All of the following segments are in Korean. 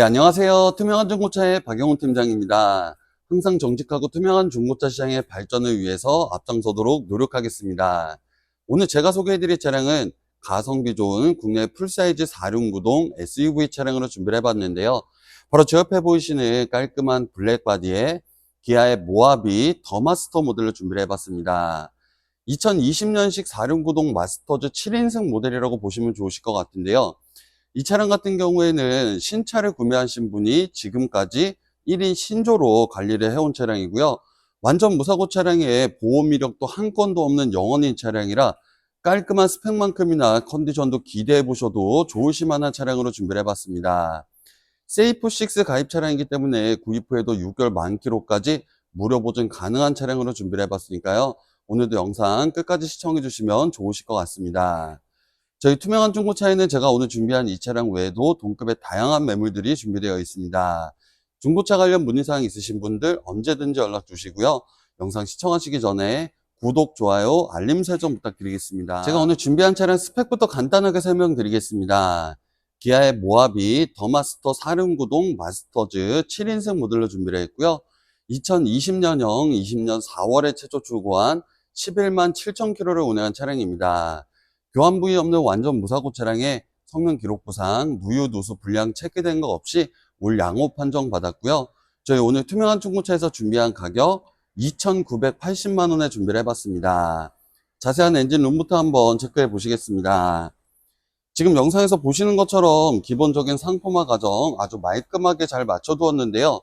네, 안녕하세요. 투명한 중고차의 박영훈 팀장입니다. 항상 정직하고 투명한 중고차 시장의 발전을 위해서 앞장서도록 노력하겠습니다. 오늘 제가 소개해드릴 차량은 가성비 좋은 국내 풀사이즈 4륜구동 SUV 차량으로 준비를 해봤는데요. 바로 제 옆에 보이시는 깔끔한 블랙 바디에 기아의 모하비 더 마스터 모델로 준비를 해봤습니다. 2020년식 4륜구동 마스터즈 7인승 모델이라고 보시면 좋으실 것 같은데요. 이 차량 같은 경우에는 신차를 구매하신 분이 지금까지 1인 신조로 관리를 해온 차량이고요. 완전 무사고 차량에 보험 이력도 한 건도 없는 영원인 차량이라 깔끔한 스펙만큼이나 컨디션도 기대해 보셔도 좋으실 만한 차량으로 준비를 해봤습니다. 세이프6 가입 차량이기 때문에 구입 후에도 6개월 만 킬로까지 무료 보증 가능한 차량으로 준비를 해봤으니까요. 오늘도 영상 끝까지 시청해 주시면 좋으실 것 같습니다. 저희 투명한 중고차에는 제가 오늘 준비한 이 차량 외에도 동급의 다양한 매물들이 준비되어 있습니다. 중고차 관련 문의사항 있으신 분들 언제든지 연락 주시고요. 영상 시청하시기 전에 구독, 좋아요, 알림 설정 부탁드리겠습니다. 제가 오늘 준비한 차량 스펙부터 간단하게 설명드리겠습니다. 기아의 모하비 더마스터 4륜구동 마스터즈 7인승 모델로 준비를 했고요. 2020년형 20년 4월에 최초 출고한 11만 7천 킬로를 운행한 차량입니다. 교환 부위 없는 완전 무사고 차량에 성능 기록 부상 누유 누수 불량 체크된 거 없이 올 양호 판정 받았고요. 저희 오늘 투명한 중고차에서 준비한 가격 2,980만 원에 준비를 해봤습니다. 자세한 엔진 룸부터 한번 체크해 보시겠습니다. 지금 영상에서 보시는 것처럼 기본적인 상품화 과정 아주 말끔하게 잘 맞춰두었는데요.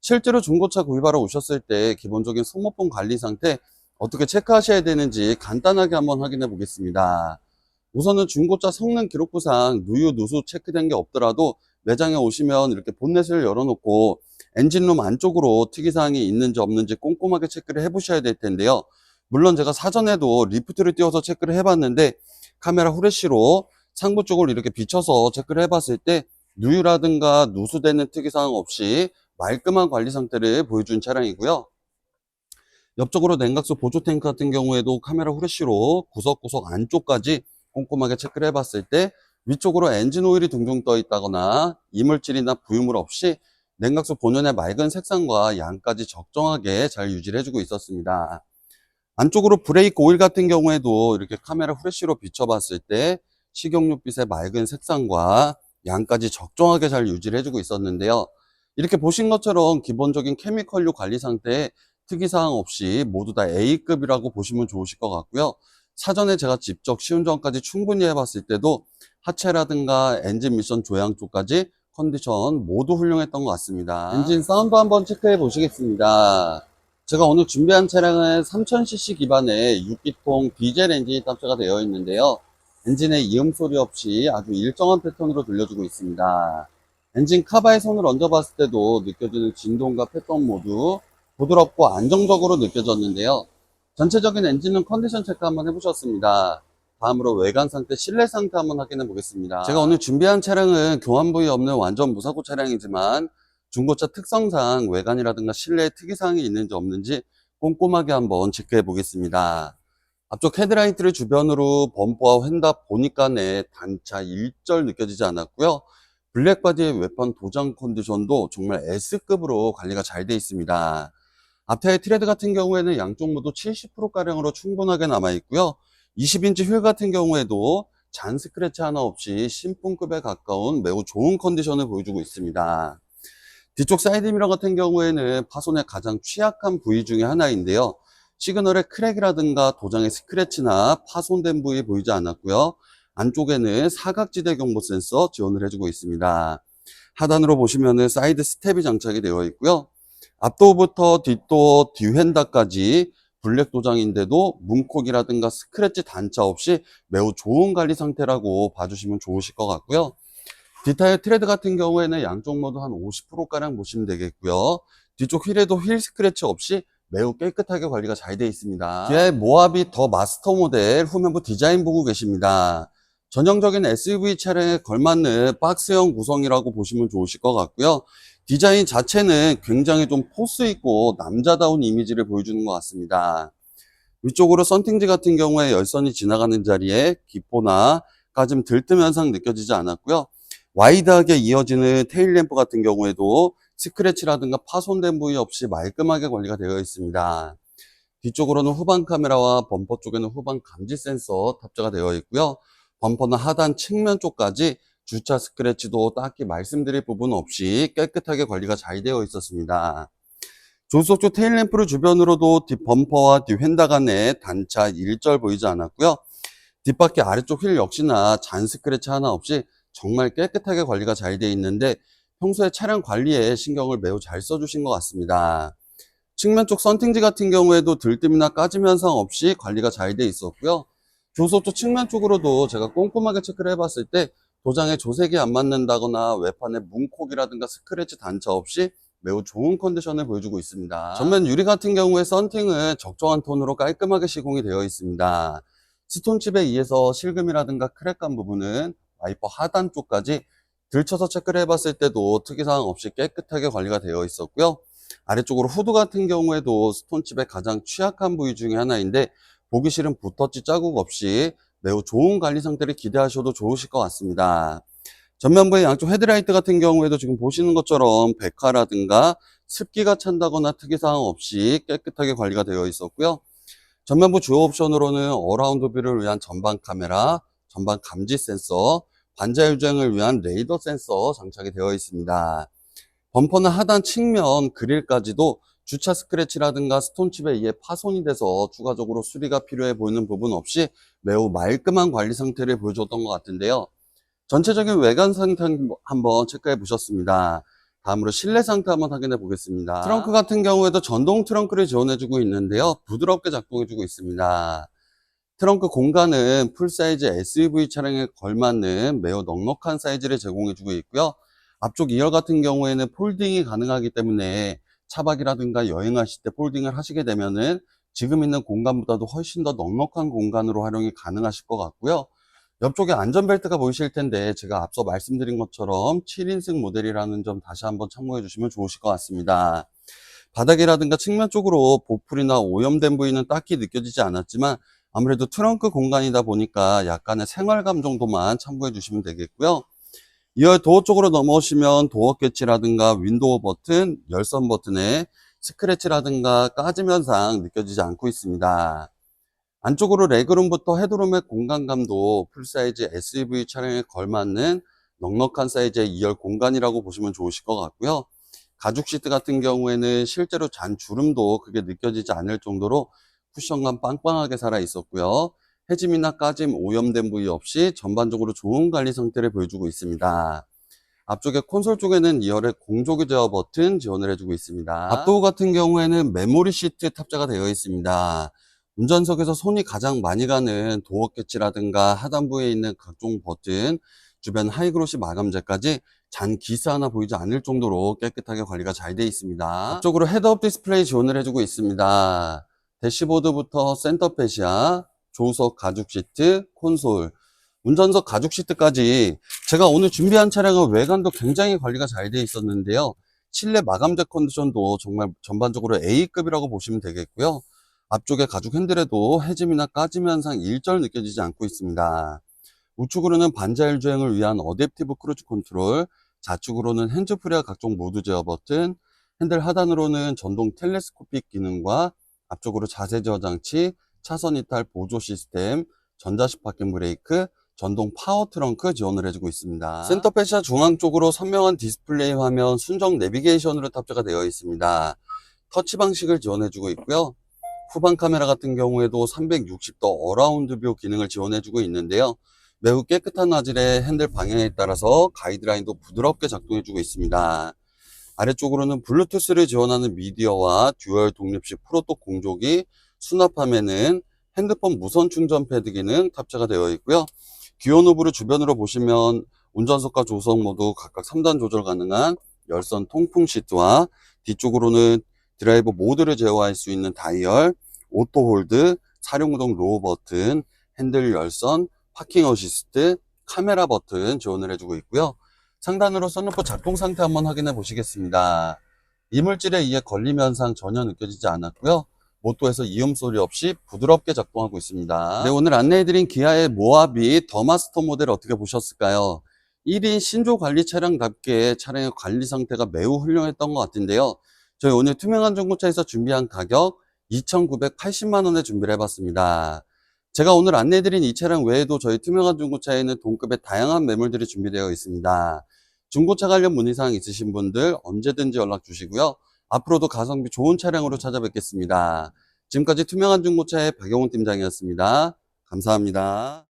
실제로 중고차 구입하러 오셨을 때 기본적인 소모품 관리 상태 어떻게 체크하셔야 되는지 간단하게 한번 확인해 보겠습니다. 우선은 중고차 성능 기록부상 누유 누수 체크된 게 없더라도 매장에 오시면 이렇게 본넷을 열어놓고 엔진룸 안쪽으로 특이사항이 있는지 없는지 꼼꼼하게 체크를 해보셔야 될 텐데요. 물론 제가 사전에도 리프트를 띄워서 체크를 해봤는데 카메라 후레쉬로 상부 쪽을 이렇게 비춰서 체크를 해봤을 때 누유라든가 누수되는 특이사항 없이 말끔한 관리 상태를 보여준 차량이고요. 옆쪽으로 냉각수 보조 탱크 같은 경우에도 카메라 후레쉬로 구석구석 안쪽까지 꼼꼼하게 체크를 해봤을 때 위쪽으로 엔진 오일이 둥둥 떠 있다거나 이물질이나 부유물 없이 냉각수 본연의 맑은 색상과 양까지 적정하게 잘 유지를 해주고 있었습니다. 안쪽으로 브레이크 오일 같은 경우에도 이렇게 카메라 후레쉬로 비춰봤을 때 식용유빛의 맑은 색상과 양까지 적정하게 잘 유지를 해주고 있었는데요. 이렇게 보신 것처럼 기본적인 케미컬류 관리 상태에 특이사항 없이 모두 다 A급이라고 보시면 좋으실 것 같고요. 사전에 제가 직접 시운전까지 충분히 해봤을 때도 하체라든가 엔진 미션 조향 쪽까지 컨디션 모두 훌륭했던 것 같습니다. 엔진 사운드 한번 체크해 보시겠습니다. 제가 오늘 준비한 차량은 3000cc 기반의 6기통 디젤 엔진이 탑재가 되어 있는데요. 엔진의 이음 소리 없이 아주 일정한 패턴으로 들려주고 있습니다. 엔진 카바에 손을 얹어 봤을 때도 느껴지는 진동과 패턴 모두 부드럽고 안정적으로 느껴졌는데요. 전체적인 엔진은 컨디션 체크 한번 해보셨습니다. 다음으로 외관 상태, 실내 상태 한번 확인해 보겠습니다. 제가 오늘 준비한 차량은 교환 부위 없는 완전 무사고 차량이지만 중고차 특성상 외관이라든가 실내에 특이사항이 있는지 없는지 꼼꼼하게 한번 체크해 보겠습니다. 앞쪽 헤드라이트를 주변으로 범퍼와 휀다 보니까 내 단차 일절 느껴지지 않았고요. 블랙바디의 외판 도장 컨디션도 정말 S급으로 관리가 잘 되어 있습니다. 앞타의 트레드 같은 경우에는 양쪽 모두 70%가량으로 충분하게 남아있고요. 20인치 휠 같은 경우에도 잔 스크래치 하나 없이 신품급에 가까운 매우 좋은 컨디션을 보여주고 있습니다. 뒤쪽 사이드 미러 같은 경우에는 파손의 가장 취약한 부위 중에 하나인데요. 시그널의 크랙이라든가 도장의 스크래치나 파손된 부위 보이지 않았고요. 안쪽에는 사각지대 경보 센서 지원을 해주고 있습니다. 하단으로 보시면은 사이드 스텝이 장착이 되어 있고요. 앞도어부터 뒷도어 뒤휀다까지 블랙 도장인데도 문콕이라든가 스크래치 단차 없이 매우 좋은 관리 상태라고 봐주시면 좋으실 것 같고요. 뒷타이어 트레드 같은 경우에는 양쪽 모두 한 50%가량 보시면 되겠고요. 뒤쪽 휠에도 휠 스크래치 없이 매우 깨끗하게 관리가 잘 되어 있습니다. 기아의 모하비 더 마스터 모델 후면부 디자인 보고 계십니다. 전형적인 SUV 차량에 걸맞는 박스형 구성이라고 보시면 좋으실 것 같고요. 디자인 자체는 굉장히 좀 포스 있고 남자다운 이미지를 보여주는 것 같습니다. 위쪽으로 썬팅지 같은 경우에 열선이 지나가는 자리에 기포나 가좀 들뜸 현상 느껴지지 않았고요. 와이드하게 이어지는 테일 램프 같은 경우에도 스크래치라든가 파손된 부위 없이 말끔하게 관리가 되어 있습니다. 뒤쪽으로는 후방 카메라와 범퍼 쪽에는 후방 감지 센서 탑재가 되어 있고요. 범퍼는 하단 측면 쪽까지 주차 스크래치도 딱히 말씀드릴 부분 없이 깨끗하게 관리가 잘 되어 있었습니다. 쪽 테일램프를 주변으로도 뒷 범퍼와 뒤 휀다 간에 단차 일절 보이지 않았고요. 뒷바퀴 아래쪽 휠 역시나 잔 스크래치 하나 없이 정말 깨끗하게 관리가 잘 되어 있는데 평소에 차량 관리에 신경을 매우 잘 써주신 것 같습니다. 측면 쪽 선팅지 같은 경우에도 들뜸이나 까짐 현상 없이 관리가 잘돼 있었고요. 쪽 측면 쪽으로도 제가 꼼꼼하게 체크를 해봤을 때 도장에 조색이 안 맞는다거나 외판에 문콕이라든가 스크래치 단차 없이 매우 좋은 컨디션을 보여주고 있습니다. 전면 유리 같은 경우에 썬팅은 적정한 톤으로 깔끔하게 시공이 되어 있습니다. 스톤칩에 의해서 실금이라든가 크랙간 부분은 와이퍼 하단 쪽까지 들쳐서 체크를 해봤을 때도 특이사항 없이 깨끗하게 관리가 되어 있었고요. 아래쪽으로 후드 같은 경우에도 스톤칩의 가장 취약한 부위 중에 하나인데 보기 싫은 붓터치 자국 없이 매우 좋은 관리 상태를 기대하셔도 좋으실 것 같습니다. 전면부의 양쪽 헤드라이트 같은 경우에도 지금 보시는 것처럼 백화라든가 습기가 찬다거나 특이사항 없이 깨끗하게 관리가 되어 있었고요. 전면부 주요 옵션으로는 어라운드 뷰를 위한 전방 카메라, 전방 감지 센서, 반자 유정을 위한 레이더 센서 장착이 되어 있습니다. 범퍼는 하단 측면 그릴까지도 주차 스크래치라든가 스톤칩에 의해 파손이 돼서 추가적으로 수리가 필요해 보이는 부분 없이 매우 말끔한 관리 상태를 보여줬던 것 같은데요. 전체적인 외관 상태 한번 체크해 보셨습니다. 다음으로 실내 상태 한번 확인해 보겠습니다. 트렁크 같은 경우에도 전동 트렁크를 지원해주고 있는데요. 부드럽게 작동해주고 있습니다. 트렁크 공간은 풀사이즈 SUV 차량에 걸맞는 매우 넉넉한 사이즈를 제공해주고 있고요. 앞쪽 2열 같은 경우에는 폴딩이 가능하기 때문에 차박이라든가 여행하실 때 폴딩을 하시게 되면은 지금 있는 공간보다도 훨씬 더 넉넉한 공간으로 활용이 가능하실 것 같고요. 옆쪽에 안전벨트가 보이실 텐데 제가 앞서 말씀드린 것처럼 7인승 모델이라는 점 다시 한번 참고해 주시면 좋으실 것 같습니다. 바닥이라든가 측면 쪽으로 보풀이나 오염된 부위는 딱히 느껴지지 않았지만 아무래도 트렁크 공간이다 보니까 약간의 생활감 정도만 참고해 주시면 되겠고요. 2열 도어 쪽으로 넘어오시면 도어 캐치라든가 윈도우 버튼, 열선 버튼에 스크래치라든가 까짐 현상 느껴지지 않고 있습니다. 안쪽으로 레그룸부터 헤드룸의 공간감도 풀사이즈 SUV 차량에 걸맞는 넉넉한 사이즈의 2열 공간이라고 보시면 좋으실 것 같고요. 가죽 시트 같은 경우에는 실제로 잔 주름도 크게 느껴지지 않을 정도로 쿠션감 빵빵하게 살아 있었고요. 해짐이나 까짐, 오염된 부위 없이 전반적으로 좋은 관리 상태를 보여주고 있습니다. 앞쪽에 콘솔 쪽에는 2열의 공조기 제어 버튼 지원을 해주고 있습니다. 앞도어 같은 경우에는 메모리 시트 탑재가 되어 있습니다. 운전석에서 손이 가장 많이 가는 도어 캐치라든가 하단부에 있는 각종 버튼, 주변 하이그로시 마감재까지 잔 기스 하나 보이지 않을 정도로 깨끗하게 관리가 잘 되어 있습니다. 앞쪽으로 헤드업 디스플레이 지원을 해주고 있습니다. 대시보드부터 센터페시아, 조수석 가죽 시트, 콘솔, 운전석 가죽 시트까지 제가 오늘 준비한 차량은 외관도 굉장히 관리가 잘 되어 있었는데요. 실내 마감재 컨디션도 정말 전반적으로 A급이라고 보시면 되겠고요. 앞쪽에 가죽 핸들에도 해짐이나 까짐 현상 일절 느껴지지 않고 있습니다. 우측으로는 반자율 주행을 위한 어댑티브 크루즈 컨트롤, 좌측으로는 핸즈프리와 각종 모드 제어 버튼, 핸들 하단으로는 전동 텔레스코픽 기능과 앞쪽으로 자세 제어 장치, 차선 이탈 보조 시스템, 전자식 파킹 브레이크, 전동 파워 트렁크 지원을 해주고 있습니다. 센터 패샤 중앙 쪽으로 선명한 디스플레이 화면, 순정 내비게이션으로 탑재가 되어 있습니다. 터치 방식을 지원해주고 있고요. 후방 카메라 같은 경우에도 360도 어라운드 뷰 기능을 지원해주고 있는데요. 매우 깨끗한 화질의 핸들 방향에 따라서 가이드라인도 부드럽게 작동해주고 있습니다. 아래쪽으로는 블루투스를 지원하는 미디어와 듀얼 독립식 프로토 공조기, 수납함에는 핸드폰 무선 충전 패드 기능 탑재가 되어 있고요. 기어 노브를 주변으로 보시면 운전석과 조석 모두 각각 3단 조절 가능한 열선 통풍 시트와 뒤쪽으로는 드라이브 모드를 제어할 수 있는 다이얼, 오토 홀드, 사륜구동 로우 버튼, 핸들 열선, 파킹 어시스트, 카메라 버튼 지원을 해주고 있고요. 상단으로 썬루프 작동 상태 한번 확인해 보시겠습니다. 이물질에 의해 걸림 현상 전혀 느껴지지 않았고요. 모토에서 이음 소리 없이 부드럽게 작동하고 있습니다. 네, 오늘 안내해드린 기아의 모하비 더마스터 모델 어떻게 보셨을까요? 1인 신조 관리 차량답게 차량의 관리 상태가 매우 훌륭했던 것 같은데요. 저희 오늘 투명한 중고차에서 준비한 가격 2,980만원에 준비를 해봤습니다. 제가 오늘 안내해드린 이 차량 외에도 저희 투명한 중고차에는 동급의 다양한 매물들이 준비되어 있습니다. 중고차 관련 문의사항 있으신 분들 언제든지 연락 주시고요. 앞으로도 가성비 좋은 차량으로 찾아뵙겠습니다. 지금까지 투명한 중고차의 박영훈 팀장이었습니다. 감사합니다.